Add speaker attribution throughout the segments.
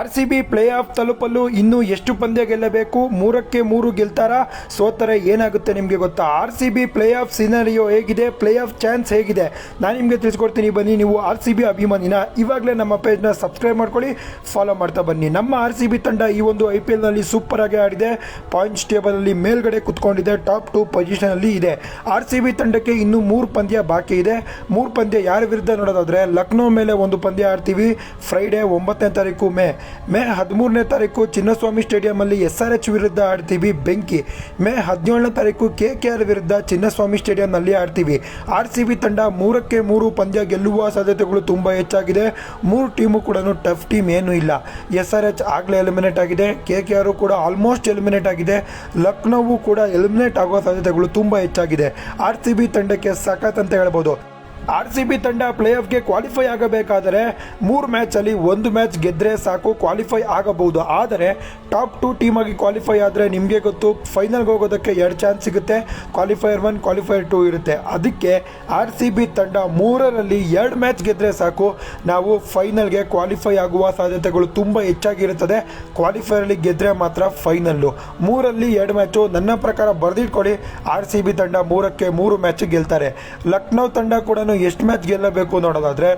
Speaker 1: R C B play off ತಲುಪಲು ಇನ್ನೂ ಎಷ್ಟು ಪಂದ್ಯ ಗೆಲ್ಲಬೇಕು? ಮೂರಕ್ಕೆ ಮೂರು ಗೆಲ್ತಾರ? ಸೋತರೆ ಏನಾಗುತ್ತೆ ನಿಮಗೆ ಗೊತ್ತಾ? R C B play off scenario ಹೇಗಿದೆ? ಪ್ಲೇ ಆಫ್ ಚಾನ್ಸ್ ಹೇಗಿದೆ? ನಾನು ನಿಮಗೆ ತಿಳಿಸ್ಕೊಡ್ತೀನಿ, ಬನ್ನಿ. ನೀವು ಆರ್ ಸಿ ಬಿ ಅಭಿಮಾನಿನ ಇವಾಗಲೇ ನಮ್ಮ ಪೇಜ್ನ ಸಬ್ಸ್ಕ್ರೈಬ್ ಮಾಡ್ಕೊಳ್ಳಿ ಫಾಲೋ ಮಾಡ್ತಾ ಬನ್ನಿ. ನಮ್ಮ ಆರ್ ಸಿ ಬಿ ತಂಡ ಈ ಒಂದು ಐ ಪಿ ಎಲ್ನಲ್ಲಿ ಸೂಪರ್ ಆಗಿ ಆಡಿದೆ. ಪಾಯಿಂಟ್ಸ್ ಟೇಬಲಲ್ಲಿ ಮೇಲ್ಗಡೆ ಕುತ್ಕೊಂಡಿದೆ ಟಾಪ್ ಟು ಪೊಸಿಷನಲ್ಲಿ ಇದೆ. ಆರ್ ಸಿ ಬಿ ತಂಡಕ್ಕೆ ಇನ್ನೂ ಮೂರು ಪಂದ್ಯ ಬಾಕಿ ಇದೆ. ಮೂರು ಪಂದ್ಯ ಯಾರ ವಿರುದ್ಧ ನೋಡೋದಾದರೆ, ಲಕ್ನೋ ಮೇಲೆ ಒಂದು ಪಂದ್ಯ ಆಡ್ತೀವಿ. ಫ್ರೈಡೇ ಒಂಬತ್ತನೇ ತಾರೀಕು ಮೇ. ಮೇ ಹದಿಮೂರನೇ ತಾರೀಕು ಚಿನ್ನಸ್ವಾಮಿ ಸ್ಟೇಡಿಯಮಲ್ಲಿ ಎಸ್ ಆರ್ ಎಚ್ ವಿರುದ್ಧ ಆಡ್ತೀವಿ ಬೆಂಕಿ. ಮೇ ಹದಿನೇಳನೇ ತಾರೀಕು ಕೆ ಕೆ ಆರ್ ವಿರುದ್ಧ ಚಿನ್ನಸ್ವಾಮಿ ಸ್ಟೇಡಿಯಂನಲ್ಲಿ ಆಡ್ತೀವಿ. ಆರ್ ಸಿ ಬಿ ತಂಡ ಮೂರಕ್ಕೆ ಮೂರು ಪಂದ್ಯ ಗೆಲ್ಲುವ ಸಾಧ್ಯತೆಗಳು ತುಂಬ ಹೆಚ್ಚಾಗಿದೆ. ಮೂರು ಟೀಮು ಕೂಡ ಟಫ್ ಟೀಮ್ ಏನೂ ಇಲ್ಲ. ಎಸ್ ಆರ್ ಎಚ್ ಆಗಲೇ ಎಲಿಮಿನೇಟ್ ಆಗಿದೆ. ಕೆ ಕೆ ಆರು ಕೂಡ ಆಲ್ಮೋಸ್ಟ್ ಎಲಿಮಿನೇಟ್ ಆಗಿದೆ. ಲಕ್ನೋವು ಕೂಡ ಎಲಿಮಿನೇಟ್ ಆಗುವ ಸಾಧ್ಯತೆಗಳು ತುಂಬ ಹೆಚ್ಚಾಗಿದೆ. ಆರ್ ಸಿ ಬಿ ತಂಡಕ್ಕೆ ಸಖತ್ ಅಂತ ಹೇಳ್ಬೋದು. ಆರ್ ಸಿ ಬಿ ತಂಡ ಪ್ಲೇ ಆಫ್ಗೆ ಕ್ವಾಲಿಫೈ ಆಗಬೇಕಾದರೆ ಮೂರು ಮ್ಯಾಚಲ್ಲಿ ಒಂದು ಮ್ಯಾಚ್ ಗೆದ್ದರೆ ಸಾಕು, ಕ್ವಾಲಿಫೈ ಆಗಬಹುದು. ಆದರೆ ಟಾಪ್ ಟು ಟೀಮಾಗಿ ಕ್ವಾಲಿಫೈ ಆದರೆ ನಿಮಗೆ ಗೊತ್ತು ಫೈನಲ್ಗೆ ಹೋಗೋದಕ್ಕೆ ಎರಡು ಚಾನ್ಸ್ ಸಿಗುತ್ತೆ ಕ್ವಾಲಿಫೈಯರ್ ಒನ್ ಕ್ವಾಲಿಫೈಯರ್ ಟೂ ಇರುತ್ತೆ. ಅದಕ್ಕೆ ಆರ್ ಸಿ ಬಿ ತಂಡ ಮೂರರಲ್ಲಿ ಎರಡು ಮ್ಯಾಚ್ ಗೆದ್ದರೆ ಸಾಕು. ನಾವು ಫೈನಲ್ಗೆ ಕ್ವಾಲಿಫೈ ಆಗುವ ಸಾಧ್ಯತೆಗಳು ತುಂಬ ಹೆಚ್ಚಾಗಿರುತ್ತದೆ. ಕ್ವಾಲಿಫೈಯರಲ್ಲಿ ಗೆದ್ದರೆ ಮಾತ್ರ ಫೈನಲ್ಲು ಮೂರಲ್ಲಿ ಎರಡು ಮ್ಯಾಚು ನನ್ನ ಪ್ರಕಾರ ಬರೆದಿಟ್ಕೊಳ್ಳಿ. ಆರ್ ಸಿ ಬಿ ತಂಡ ಮೂರಕ್ಕೆ ಮೂರು ಮ್ಯಾಚ್ ಗೆಲ್ತಾರೆ. ಲಕ್ನೋ ತಂಡ ಕೂಡ ಎಷ್ಟು ಮ್ಯಾಚ್ ಗೆಲ್ಲಬೇಕು ನೋಡೋದಾದರೆ,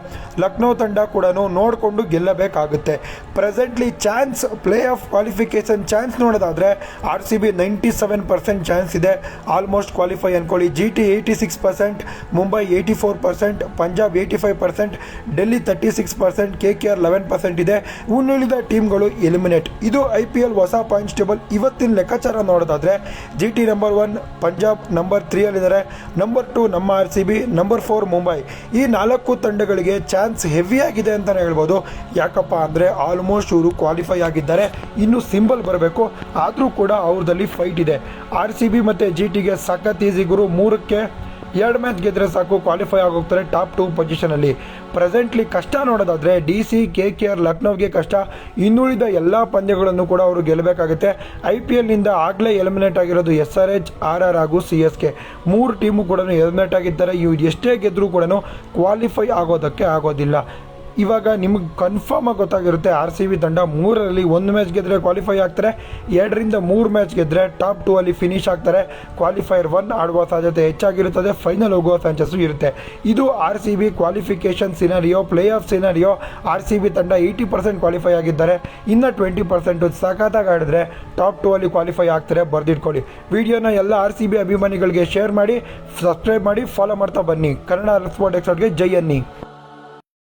Speaker 1: ಲಕ್ನೋ ತಂಡ ಕೂಡ ನೋಡಿಕೊಂಡು ಗೆಲ್ಲಬೇಕಾಗುತ್ತೆ. Presently chance play off qualification chance ನೋಡೋದಾದ್ರೆ R C B ninety seven percent chance ಇದೆ. ಆಲ್ಮೋಸ್ಟ್ ಕ್ವಾಲಿಫೈ ಅನ್ಕೊಳ್ಳಿ. G T eighty six percent Mumbai eighty four percent Punjab eighty five percent Delhi thirty six percent K K R eleven percent ಇದೆ ಉನ್ನುಳಿದ ಟೀಮ್ಗಳು eliminate ಇದು I P L ಹೊಸ points table ಇವತ್ತಿನ ಲೆಕ್ಕಾಚಾರ ನೋಡೋದಾದ್ರೆ G T number one Punjab number ತ್ರೀಯಲ್ಲಿದ್ದಾರೆ number two ನಮ್ಮ R C B number four Mumbai ಈ ನಾಲ್ಕು ತಂಡಗಳಿಗೆ ಚಾನ್ಸ್ ಹೆವಿ ಆಗಿದೆ ಅಂತಲೇ ಹೇಳ್ಬೋದು. ಯಾಕಪ್ಪ ಅಂದರೆ ಆಲ್ಮೋಸ್ಟ್ ಇವರು ಕ್ವಾಲಿಫೈ ಆಗಿದ್ದಾರೆ. ಇನ್ನು ಸಿಂಬಲ್ ಬರಬೇಕು. ಆದರೂ ಕೂಡ ಅವ್ರದಲ್ಲಿ ಫೈಟ್ ಇದೆ. ಆರ್ ಸಿ ಬಿ ಮತ್ತು ಜಿ ಟಿಗೆ ಸಖತ್ ಈಸಿ ಗುರು. ಮೂರಕ್ಕೆ ಎರಡು ಮ್ಯಾಚ್ ಗೆದ್ದರೆ ಸಾಕು. ಕ್ವಾಲಿಫೈ ಆಗೋಗ್ತಾರೆ ಟಾಪ್ ಟು ಪೊಸಿಷನಲ್ಲಿ ಪ್ರೆಸೆಂಟ್ಲಿ ಕಷ್ಟ ನೋಡೋದಾದರೆ D C K K R ಲಕ್ನೋಗೆ ಕಷ್ಟ. ಇನ್ನುಳಿದ ಎಲ್ಲ ಪಂದ್ಯಗಳನ್ನು ಕೂಡ ಅವರು ಗೆಲ್ಲಬೇಕಾಗುತ್ತೆ ಐ ಪಿ ಎಲ್ನಿಂದ ಆಗಲೇ ಎಲಿಮಿನೇಟ್ ಆಗಿರೋದು S R H R R ಹಾಗೂ ಸಿ ಎಸ್ ಕೆ ಮೂರು ಟೀಮು ಕೂಡ ಎಲಿಮಿನೇಟ್ ಆಗಿದ್ದಾರೆ ಇವು ಎಷ್ಟೇ ಗೆದ್ದರೂ ಕೂಡ ಕ್ವಾಲಿಫೈ ಆಗೋದಕ್ಕೆ ಆಗೋದಿಲ್ಲ. ಇವಾಗ ನಿಮಗೆ ಕನ್ಫರ್ಮ್ ಆಗಿ ಗೊತ್ತಾಗಿರುತ್ತೆ ಆರ್ ಸಿ ಬಿ ತಂಡ ಮೂರರಲ್ಲಿ ಒಂದು ಮ್ಯಾಚ್ ಗೆದ್ದರೆ ಕ್ವಾಲಿಫೈ ಆಗ್ತಾರೆ, ಎರಡರಿಂದ ಮೂರು ಮ್ಯಾಚ್ ಗೆದ್ದರೆ ಟಾಪ್ ಟೂ ಅಲ್ಲಿ ಫಿನಿಶ್ ಆಗ್ತಾರೆ. ಕ್ವಾಲಿಫೈಯರ್ ಒನ್ ಆಡುವ ಸಾಧ್ಯತೆ ಹೆಚ್ಚಾಗಿರುತ್ತದೆ ಫೈನಲ್ ಹೋಗುವ ಚಾನ್ಸಸ್ಸು ಇರುತ್ತೆ. ಇದು R C B qualification scenario play off scenario R C B ತಂಡ ಏಯ್ಟಿ ಪರ್ಸೆಂಟ್ ಕ್ವಾಲಿಫೈ ಆಗಿದ್ದಾರೆ, ಇನ್ನು ಟ್ವೆಂಟಿ ಪರ್ಸೆಂಟು ಸಖತ್ತಾಗಿ ಆಡಿದ್ರೆ ಟಾಪ್ ಟೂ ಅಲ್ಲಿ ಕ್ವಾಲಿಫೈ ಆಗ್ತಾರೆ, ಬರೆದಿಟ್ಕೊಳ್ಳಿ. ವಿಡಿಯೋನ ಎಲ್ಲ ಆರ್ ಸಿ ಬಿ ಅಭಿಮಾನಿಗಳಿಗೆ ಶೇರ್ ಮಾಡಿ ಸಬ್ಸ್ಕ್ರೈಬ್ ಮಾಡಿ ಫಾಲೋ ಮಾಡ್ತಾ ಬನ್ನಿ. ಕನ್ನಡ ಸ್ಪೋರ್ಟ್ ಎಕ್ಸ್ಪರ್ಟ್ಗೆ ಜೈ ಅನ್ನಿ.